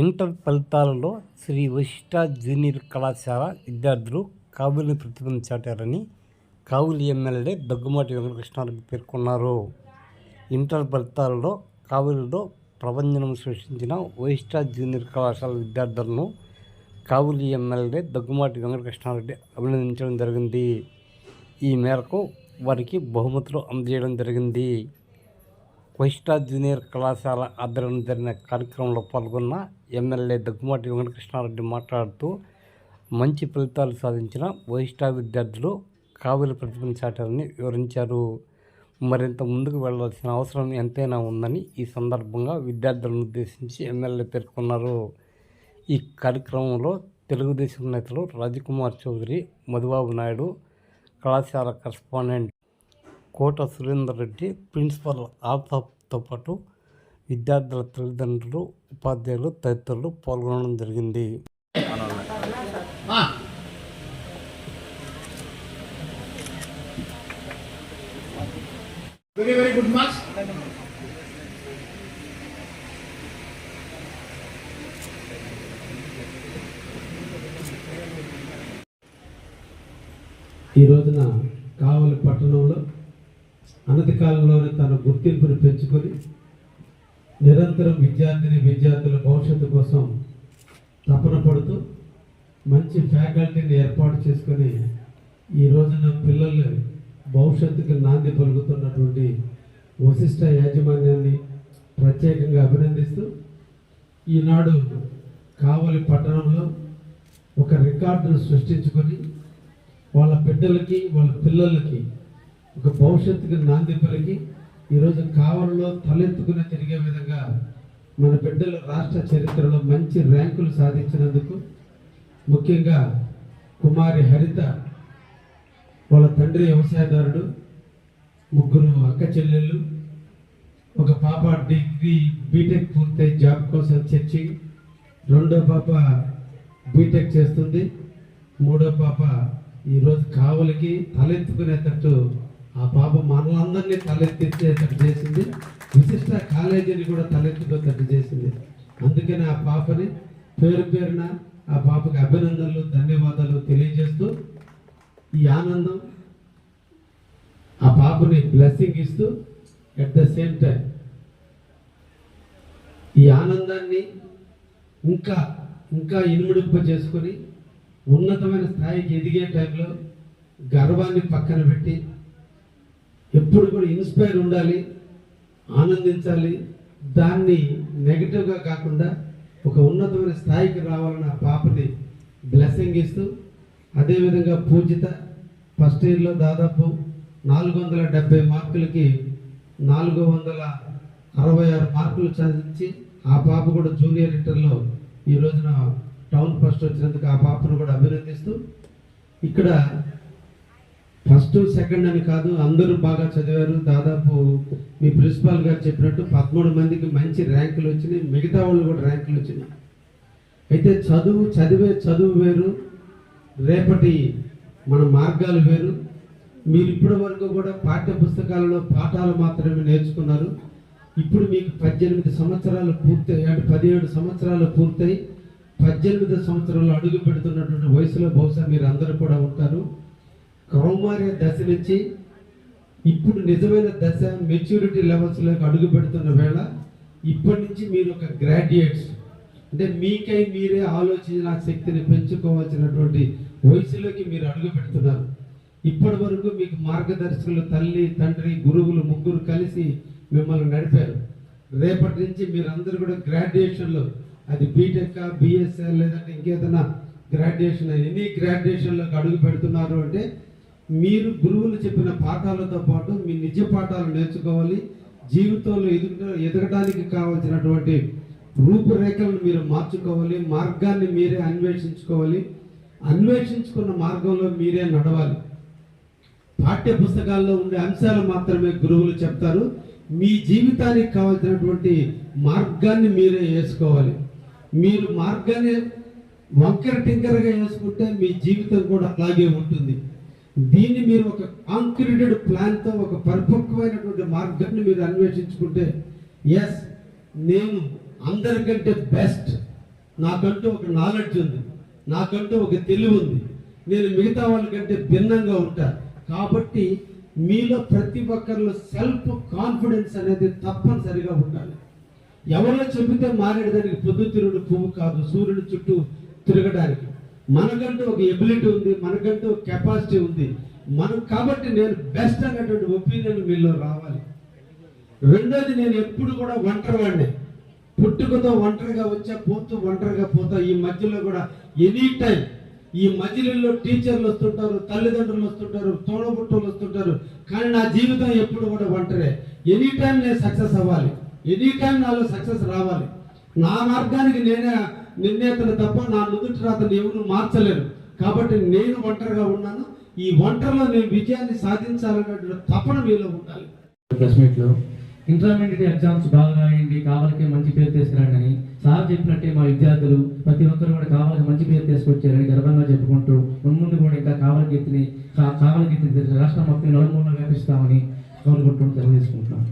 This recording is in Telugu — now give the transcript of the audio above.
ఇంటర్ ఫలితాలలో శ్రీ వశిష్ట జూనియర్ కళాశాల విద్యార్థులు కావులిని ప్రతిభను చాటారని కావులి ఎమ్మెల్యే దగ్గుమాటి వెంకటకృష్ణారెడ్డి పేర్కొన్నారు. ఇంటర్ ఫలితాలలో కావులిలో ప్రభంజనం సృష్టించిన వశిష్ట జూనియర్ కళాశాల విద్యార్థులను కావులి ఎమ్మెల్యే దగ్గుమాటి వెంకటకృష్ణారెడ్డి అభినందించడం జరిగింది. ఈ మేరకు వారికి బహుమతులు అందజేయడం జరిగింది. క్వైస్టా జూనియర్ కళాశాల ఆధ్వర్యంలో జరిగిన కార్యక్రమంలో పాల్గొన్న ఎమ్మెల్యే దగ్గుమాటి వెంకటకృష్ణారెడ్డి మాట్లాడుతూ మంచి ఫలితాలు సాధించిన వైస్టా విద్యార్థులు కావిలి ప్రతిభను చాటారని వివరించారు. మరింత ముందుకు వెళ్ళాల్సిన అవసరం ఎంతైనా ఉందని ఈ సందర్భంగా విద్యార్థులను ఉద్దేశించి ఎమ్మెల్యే పేర్కొన్నారు. ఈ కార్యక్రమంలో తెలుగుదేశం నేతలు రాజకుమార్ చౌదరి మధుబాబు నాయుడు కళాశాల కరస్పాండెంట్ కోట సురేందర్ రెడ్డి ప్రిన్సిపల్ ఆఫ్తాబ్తో పాటు విద్యార్థుల తల్లిదండ్రులు ఉపాధ్యాయులు తదితరులు పాల్గొనడం జరిగింది. ఈ రోజున కావలి పట్టణంలో అనతి కాలంలోనే తన గుర్తింపును పెంచుకొని నిరంతరం విద్యార్థిని విద్యార్థుల భవిష్యత్తు కోసం తపన పడుతూ మంచి ఫ్యాకల్టీని ఏర్పాటు చేసుకొని ఈ రోజున పిల్లలు భవిష్యత్తుకి నాంది పలుకుతున్నటువంటి వశిష్ట యాజమాన్యాన్ని ప్రత్యేకంగా అభినందిస్తూ ఈనాడు కావలి పట్టణంలో ఒక రికార్డును సృష్టించుకొని వాళ్ళ బిడ్డలకి వాళ్ళ పిల్లలకి ఒక భవిష్యత్తుకి నాంది పలికి ఈరోజు కావలలో తలెత్తుకుని తిరిగే విధంగా మన బిడ్డలు రాష్ట్ర చరిత్రలో మంచి ర్యాంకులు సాధించినందుకు ముఖ్యంగా కుమారి హరిత వాళ్ళ తండ్రి వ్యవసాయదారుడు ముగ్గురు అక్క చెల్లెళ్ళు ఒక పాప డిగ్రీ బీటెక్ పూర్తయి జాబ్ కోసం చర్చి రెండో పాప బీటెక్ చేస్తుంది మూడో పాప ఈరోజు కావలికి తలెత్తుకునేటట్టు ఆ పాప మనలందరినీ తలెత్తించేటట్టు చేసింది. విశిష్ట కాలేజీని కూడా తలెత్తుకునేటట్టు చేసింది. అందుకని ఆ పాపని పేరు పేరున ఆ పాపకి అభినందనలు ధన్యవాదాలు తెలియజేస్తూ ఈ ఆనందం ఆ పాపని బ్లెస్సింగ్ ఇస్తూ ఎట్ ద సేమ్ టైం ఈ ఆనందాన్ని ఇంకా ఇంకా ఇనుముడింప చేసుకొని ఉన్నతమైన స్థాయికి ఎదిగే టైంలో గర్వాన్ని పక్కన పెట్టి ఎప్పుడు కూడా ఇన్స్పైర్ ఉండాలి ఆనందించాలి. దాన్ని నెగిటివ్గా కాకుండా ఒక ఉన్నతమైన స్థాయికి రావాలని ఆ పాపని బ్లెస్సింగ్ ఇస్తూ అదేవిధంగా పూజిత ఫస్ట్ ఇయర్లో దాదాపు నాలుగు వందల డెబ్బై మార్కులకి నాలుగు వందల అరవై ఆరు మార్కులు చదివించి ఆ పాప కూడా జూనియర్ ఇంటర్లో ఈ రోజున టౌన్ ఫస్ట్ వచ్చినందుకు ఆ పాపను కూడా అభినందిస్తూ ఇక్కడ ఫస్ట్ సెకండ్ అని కాదు అందరూ బాగా చదివారు. దాదాపు మీ ప్రిన్సిపాల్ గారు చెప్పినట్టు పదమూడు మందికి మంచి ర్యాంకులు వచ్చినాయి. మిగతా వాళ్ళు కూడా ర్యాంకులు వచ్చినాయి. అయితే చదువు చదివే చదువు వేరు. రేపటి మన మార్గాలు వేరు. మీరు ఇప్పటి వరకు కూడా పాఠ్య పుస్తకాలలో పాఠాలు మాత్రమే నేర్చుకున్నారు. ఇప్పుడు మీకు పద్దెనిమిది సంవత్సరాలు పూర్తయి అంటే పదిహేడు సంవత్సరాలు పూర్తయి పద్దెనిమిది సంవత్సరాలు అడుగు పెడుతున్నటువంటి వయసులో బహుశా మీరు అందరూ కూడా ఉంటారు. కౌమార్య దశ నుంచి ఇప్పుడు నిజమైన దశ మెచ్యూరిటీ లెవెల్స్లోకి అడుగు పెడుతున్న వేళ ఇప్పటి నుంచి మీరు ఒక గ్రాడ్యుయేట్స్ అంటే మీకై మీరే ఆలోచన శక్తిని పెంచుకోవాల్సినటువంటి వయసులోకి మీరు అడుగు పెడుతున్నారు. ఇప్పటి వరకు మీకు మార్గదర్శకులు తల్లి తండ్రి గురువులు ముగ్గురు కలిసి మిమ్మల్ని నడిపారు. రేపటి నుంచి మీరందరూ కూడా గ్రాడ్యుయేషన్లో అది బీటెక్ బిఎస్ఎల్ లేదంటే ఇంకేదైనా గ్రాడ్యుయేషన్ ఎనీ గ్రాడ్యుయేషన్లోకి అడుగు పెడుతున్నారు అంటే మీరు గురువులు చెప్పిన పాఠాలతో పాటు మీ నిజ పాఠాలు నేర్చుకోవాలి జీవితంలో ఎదుగు ఎదగడానికి కావాల్సినటువంటి రూపురేఖలను మీరు మార్చుకోవాలి మార్గాన్ని మీరే అన్వేషించుకోవాలి. అన్వేషించుకున్న మార్గంలో మీరే నడవాలి. పాఠ్య పుస్తకాల్లో ఉండే అంశాలు మాత్రమే గురువులు చెప్తారు. మీ జీవితానికి కావాల్సినటువంటి మార్గాన్ని మీరే వేసుకోవాలి. మీరు మార్గాన్ని వంకర టింకరగా వేసుకుంటే మీ జీవితం కూడా అలాగే ఉంటుంది. దీన్ని మీరు ఒక కాంక్రీటెడ్ ప్లాన్తో ఒక పరిపక్వమైనటువంటి మార్గాన్ని మీరు అన్వేషించుకుంటే ఎస్ నేను అందరికంటే బెస్ట్ నాకంటూ ఒక నాలెడ్జ్ ఉంది. నాకంటూ ఒక తెలివి ఉంది. నేను మిగతా వాళ్ళకంటే భిన్నంగా ఉంటా. కాబట్టి మీలో ప్రతి ఒక్కరిలో సెల్ఫ్ కాన్ఫిడెన్స్ అనేది తప్పనిసరిగా ఉండాలి. ఎవరో చెబితే మారేడదానికి పొద్దుతిరుడు పువ్వు కాదు. సూర్యుడు చుట్టూ తిరగడానికి. మనకంటూ ఒక ఎబిలిటీ ఉంది మనకంటూ ఒక కెపాసిటీ ఉంది. మనం కాబట్టి నేను బెస్ట్ అనేటువంటి ఒపీనియన్ మీలో రావాలి. రెండోది నేను ఎప్పుడు కూడా ఒంటరి వాడిని పుట్టుకతో ఒంటరిగా వచ్చా పోతూ ఒంటరిగా పోతా. ఈ మధ్యలో కూడా ఎనీ టైం ఈ మధ్యలో టీచర్లు వస్తుంటారు తల్లిదండ్రులు వస్తుంటారు తోడబుట్టలు వస్తుంటారు. కానీ నా జీవితం ఎప్పుడు కూడా ఒంటరే. ఎనీ టైం నేను సక్సెస్ అవ్వాలి. ఎనీ టైం నాలో సక్సెస్ రావాలి. నా మార్గానికి నేనే నిర్ణేతను తప్ప నా నుదుటి రాతను ఎవరు మార్చలేరు కాబట్టి నేను ఒంటరిగా ఉన్నాను. ఈ ఒంటరిలో నేను విజయాన్ని సాధించాలనేటువంటి తపన మీలో ఉండాలి. ప్రెస్ ఇంటర్మీడియట్ ఎగ్జామ్స్ బాగా రాయండి కావాలకి మంచి పేరు తీసుకురండి సార్ చెప్పినట్టే మా విద్యార్థులు ప్రతి ఒక్కరు కూడా కావాలకి మంచి పేరు తీసుకొచ్చారని గర్వంగా చెప్పుకుంటూ ముందు కూడా ఇంకా కావాలకి ఎత్తిని కావాలకి ఎత్తిని రాష్ట్రం మొత్తం నలుమూలలో వ్యాపిస్తామని కోరుకుంటూ తెలియజేసుకుంటున్నాం.